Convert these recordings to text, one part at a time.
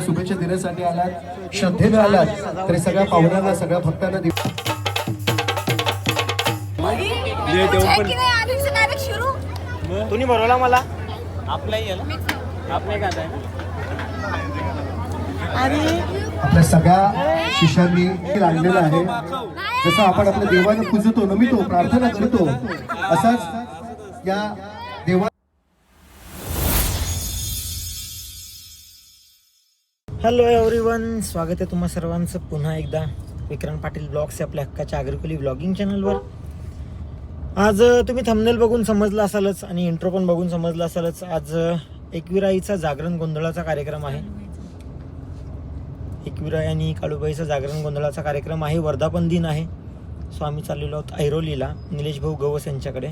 शुभेच्छा देण्यासाठी आलात श्रद्धेने आलात तरी सगळ्या पाहुण्यांना सगळ्या भक्तांना दि- तुम्ही भरवला मला? आपल्या सगळ्या शिष्यांनी लागलेलं आहे. जसं आपण आपल्या देवानं पूजतो नमितो प्रार्थना करतो असाच या देवा हॅलो एव्हरीवन स्वागत आहे तुम्हा सर्वांचं. पुन्हा एकदा विक्रांत पाटील ब्लॉग्स आहे आपल्या हक्काच्या आगरकुली ब्लॉगिंग चॅनलवर आज तुम्ही थंबनेल बघून समजलं असालच आणि इंट्रो पण बघून समजलं असालच. आज एकविराईचा जागरण गोंधळाचा कार्यक्रम आहे. एकविराई आणि काळूबाईचा जागरण गोंधळाचा कार्यक्रम आहे. वर्धापन दिन आहे. सो आम्ही चाललेलो आहोत ऐरोलीला. निलेश भाऊ गवस यांच्याकडे.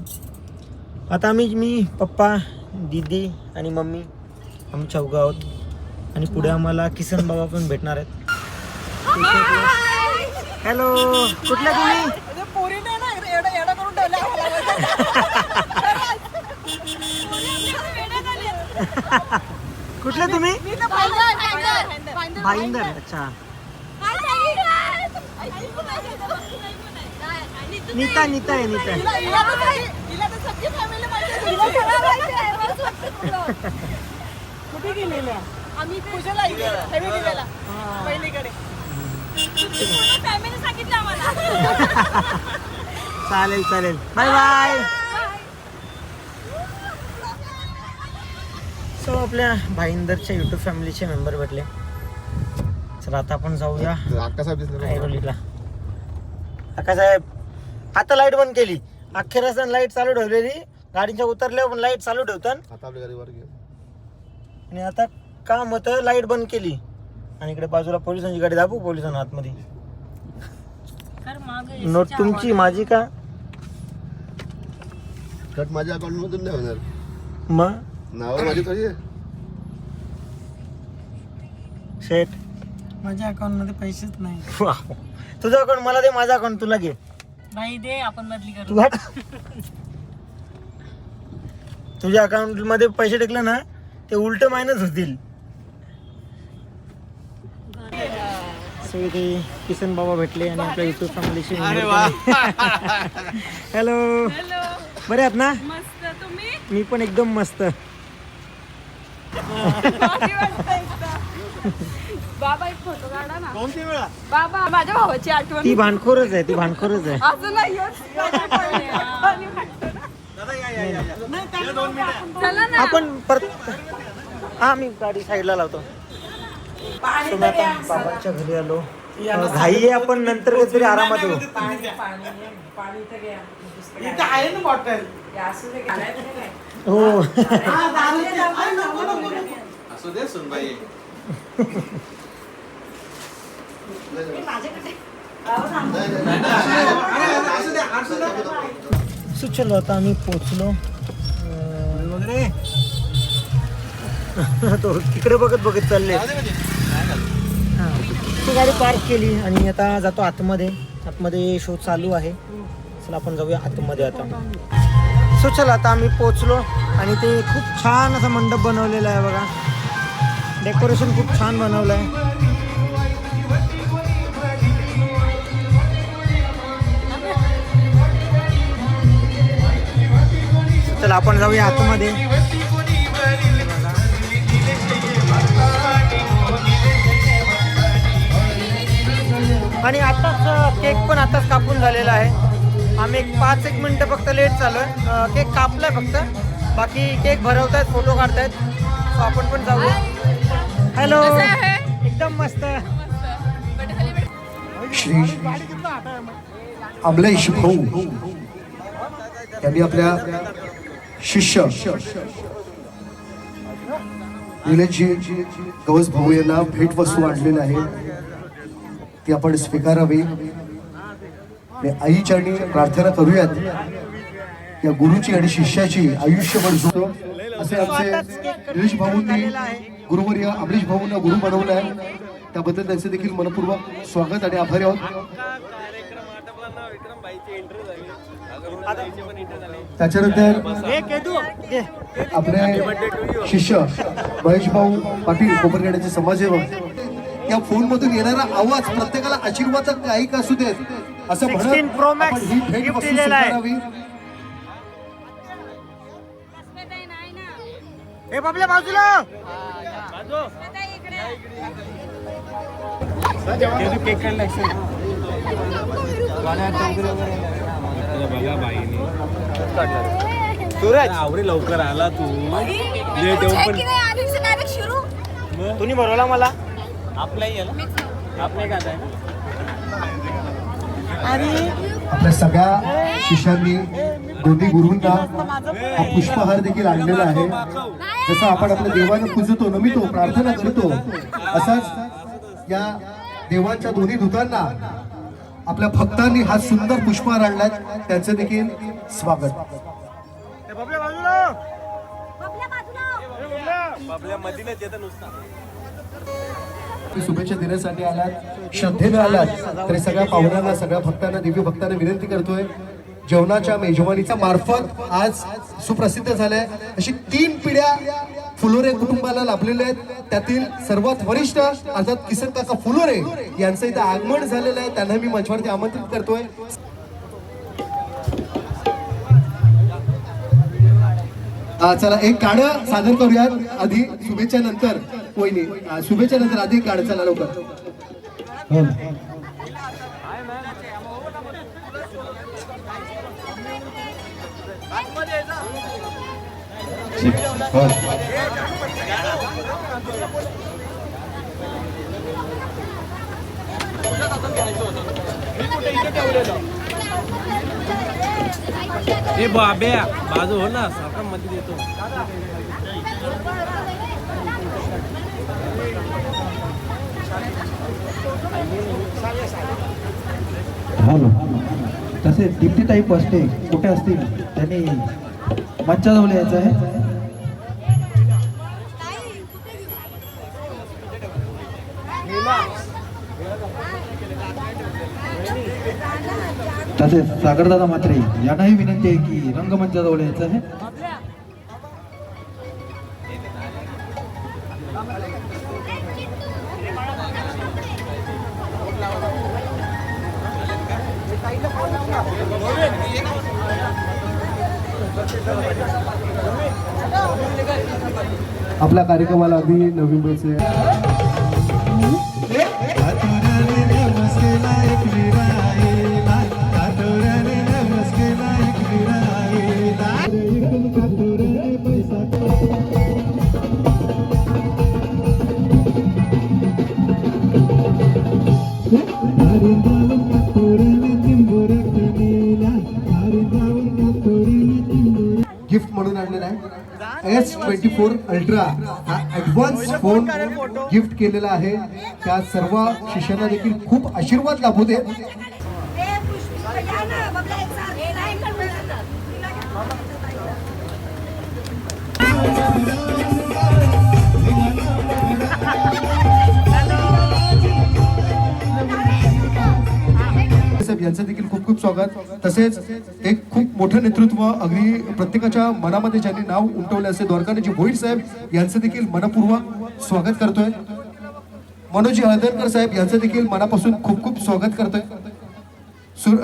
आता आम्ही मी पप्पा दीदी आणि मम्मी आम्ही चौघं आहोत आणि पुढे आम्हाला किसन बाबा पण भेटणार आहेत. हॅलो कुठल्या तुम्ही? कुठल्या तुम्ही? भाईंदर अच्छा. नीता नीता आहे नीता कुठे गेलेल्या? आम्ही पूजेला इथे हेवी दिलेला पहिलीकडे. फॅमिली सांगितलं आम्हाला. चालेल चालेल. बाय बाय सो आपल्या भाईंदरच्या युट्यूब फॅमिलीचे मेंबर भेटले. चला आता आपण जाऊया. ऐरोलीला अक्का साहेब आता लाइट बंद केली. रस्त्याने लाइट चालू ठेवलेली. गाडीच्या उतरल्यावर पण लाइट चालू ठेवतात आणि आता काम होतं लाइट बंद केली. आणि इकडे बाजूला पोलिसांची गाडी दाबू पोलिसांना आतमध्ये नोट तुमची माझी का? कट माझ्या अकाउंट मधून नाही होणार. मग? नाव माझी कशी शेट माझ्या अकाउंटमध्ये पैसेच नाही. वाव. तुझं अकाउंट मला दे माझा अकाउंट तुला घे. नाही दे आपण बदली करू. तू तुझ्या अकाउंटमध्ये पैसे टेकले ना ते उलट मायनस होतील. So, इथे किसन बाबा भेटले आणि आपल्या युट्यूब फॅमिलीशी हॅलो हॅलो बरे आहात ना? मस्त. तुम्ही? मी पण एकदम मस्त. बाबा एक फोटो काढा ना. बाबा माझ्या भावाची आठवण. ती भांडखोरच आहे ती भांडखोरच आहे. असं नाही आपण परत हा मी गाडी साईडला लावतो. आता बाबांच्या घरी आलो घाई आहे आपण नंतर कधीतरी आरामात येऊ हो सो चलो आता आम्ही पोचलो अं, तो तिकडे बघत बघत चालले. हा. ती गाडी पार्क केली आणि आता जातो आतमध्ये. आतमध्ये शो चालू आहे. चला आपण जाऊया आतमध्ये आता. सो चला आता आम्ही पोचलो आणि ते खूप छान असा मंडप बनवलेला आहे बघा. डेकोरेशन खूप छान बनवलं आहे. चला आपण जाऊया आतमध्ये. आणि आताच केक पण आताच कापून झालेला आहे. आम्ही एक पाच एक मिनटं फक्त लेट चालू आहे केक कापलाय फक्त. बाकी केक भरवतायत फोटो काढतायत. सो आपण पण जाऊया. हॅलो एकदम मस्त. श्री अमलेश भाऊ. यांनी आपल्या शिष्य निलेशजी गवस भाऊ यांना भेट वस्तू आणलेल्या आहे ती आपण स्वीकारावी. आईच्या आणि प्रार्थना करूयात. या गुरुची आणि शिष्याची आयुष्यभर जोडो असे आमचे गिरीश भाऊंनी गुरुवर्य अमरीश भाऊंना गुरु बनवलं आहे. त्याबद्दल त्यांचे देखील मनपूर्वक स्वागत आणि आभारी आहोत. त्याच्यानंतर आपले शिष्य महेश भाऊ पाटील कोपरखेड्याचे समाजसेवक. या फोन मधून येणारा आवाज प्रत्येकाला आशीर्वाद काही का असू देत? असं 16 Pro Max आपण ही भेट gift वस्तू दिलेलं आहे. स्वीकारावी. हे बाबल्या बाजूला. आवरे लवकर आला तू. तुम्ही भरवला मला. आपलाही आहे ना? आपल्या काय आहे? आणि आपल्या सगळ्या शिष्यांनी दोन्ही गुरूंना हा पुष्पहार देखील आणलेला आहे. जसं आपण आपल्या देवाला पूजतो नमितो प्रार्थना करतो असाच या देवाच्या दोन्ही दूतांना आपल्या भक्तांनी हा सुंदर पुष्पहार आणलाय. त्यांचं देखील स्वागत. बाबल्या मधीनच येतं नुसता. शुभेच्छा देण्यासाठी आलात श्रद्धेने आलात. तरी सगळ्या पाहुण्यांना सगळ्या भक्तांना दिव्य भक्तांना विनंती करतोय. जेवणाच्या मेजवानीच्या मार्फत आज सुप्रसिद्ध झालंय. अशी तीन पिढ्या फुलोरे कुटुंबाला लाभलेल्या आहेत. त्यातील सर्वात वरिष्ठ अर्थात किसन काका फुलोरे यांचं इथं आगमन झालेलं आहे. त्यांना मी मंचवरती आमंत्रित करतोय. चला एक गाणं सादर करूयात. आधी शुभेच्छा नंतर वहिनी शुभेच्छा नंतर आधी एक गाणं चला लवकर. ए बाब्या बाजू हो ना सारखा मध्ये देतो. हॅलो हो तसे डिप्टी टाईप असते कुठे असतील? त्यांनी मंचाजवळ यायचं आहे. तसेच सागरदादा मात्रे यांनाही विनंती आहे की रंगमंचाजवळ यायचं आहे. आपल्या कार्यक्रमाला अगदी नवी मुंबईचे फोर अल्ट्रा हा ऍडव्हान्स फोन गिफ्ट केलेला आहे. त्या सर्व शिष्यांना देखील खूप आशीर्वाद लाभू दे. साहेब यांचं देखील खूप खूप स्वागत. तसेच एक खूप मोठं नेतृत्व अगदी प्रत्येकाच्या मनामध्ये ज्यांनी नाव उमटवले असे द्वारकानाजी भोईर साहेब यांचं देखील मनपूर्वक स्वागत करतोय. मनोजी हळदरकर साहेब यांचं देखील मनापासून खूप खूप स्वागत करतोय. सुर-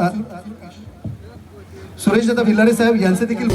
सुरेश दादा भिल्लारे साहेब यांचं देखील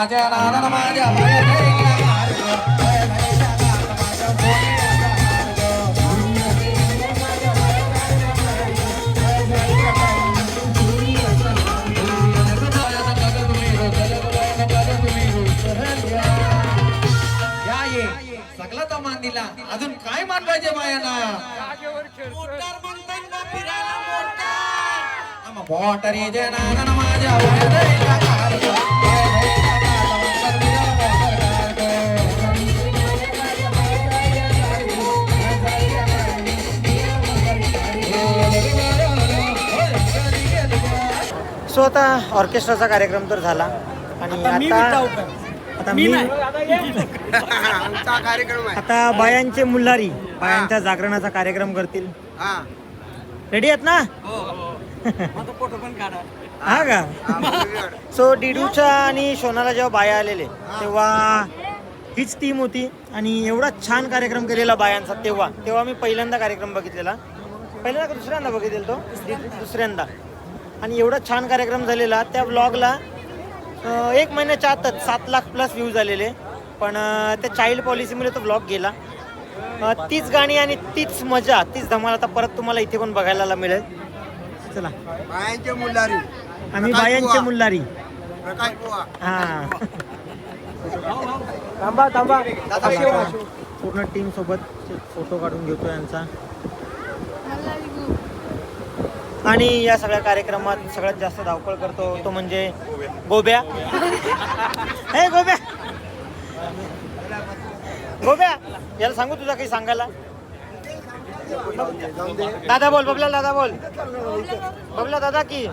सोन्याच्या नादानं माझ्या या ये. सगळा तो मान दिला. अजून काय मान पाहिजे बायांना? मोटर येते नाना माझ्या सो आता ऑर्केस्ट्राचा कार्यक्रम तर झाला. आणि आता आता मी आता बायांचे मुल्हारी बायांच्या जागरणाचा कार्यक्रम करतील. रेडी आहेत ना? हा का? सो डिडूच्या आणि शोनाला जेव्हा बाया आलेले तेव्हा हीच टीम होती. आणि एवढा छान कार्यक्रम केलेला बायांचा तेव्हा. तेव्हा मी पहिल्यांदा कार्यक्रम बघितलेला. पहिल्यांदा का दुसऱ्यांदा बघितलेला तो? दुसऱ्यांदा. आणि एवढा छान कार्यक्रम झालेला त्या ब्लॉगला एक महिन्याच्या आतच सात लाख प्लस व्ह्यूज आलेले पण त्या चाइल्ड पॉलिसीमुळे तो ब्लॉग गेला. तीच गाणी आणि तीच मजा तीच धमाल आता परत तुम्हाला इथे पण बघायला मिळेल. चला. बायांचे मुलारी आम्ही बायांचे. मुल्लारी. हा. थांबा थांबा. पूर्ण टीम सोबत फोटो काढून घेतो यांचा आणि या सगळ्या कार्यक्रमात सगळ्यात जास्त धावपळ करतो तो म्हणजे गोब्या. हे गोब्या. गोब्या याला सांगू तुझा काही सांगायला? दादा बोल बबला दादा बोल. बबला दादा की?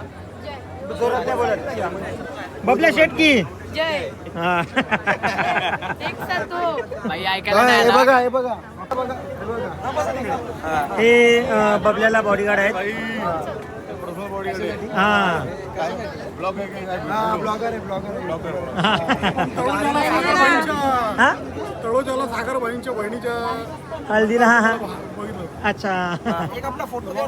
जोरात नाही बोलत. बबल्या शेट की? जय. हा. एक सर तो हे बघा हे बघा. हे बबल्याला बॉडीगार्ड आहेत. हा. ब्लॉगर आहे ब्लॉगर हा तळोजाला सागर बहिणीच्या बहिणीच्या हल्दीला हा हा. अच्छा. एक आपला फोटो घ्या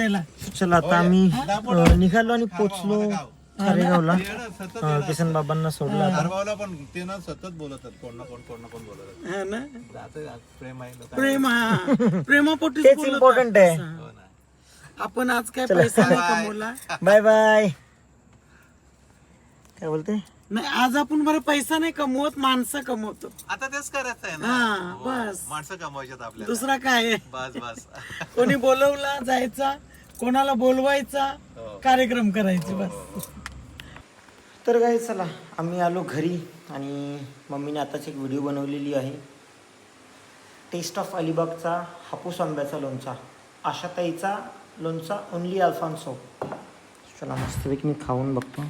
दापोड्याला चला आता आम्ही अं, निघालो आणि पोचलो खारेगावला. अं, किसन बाबांना सोडलं आता. पण ते ना सतत बोलतात कोण ना कोण कोण ना कोण बोलत प्रेम आहे प्रेम हा. प्रेमापोटी तेच इम्पॉर्टंट आहे. आपण आज काय पैसा नाही कमवला? बाय बाय काय बोलते? नाही आज आपण बरं पैसा नाही कमवत माणसं कमवतो. आता तेच करायचं आहे हा, ना बस. माणसं कमवायच्यात आपल्याला. दुसरा काय आहे? बस बस. कोणी बोलवला जायचा? कोणाला बोलवायचा कार्यक्रम करायचे बस. तर काय चला आम्ही आलो घरी आणि मम्मीने आताच एक व्हिडिओ बनवलेली आहे. टेस्ट ऑफ अलिबागचा हापूस आंब्याचा लोणचा. आशाताईचा लोणचा ओनली अल्फान्सो चला मस्तपैकी मी खाऊन बघतो.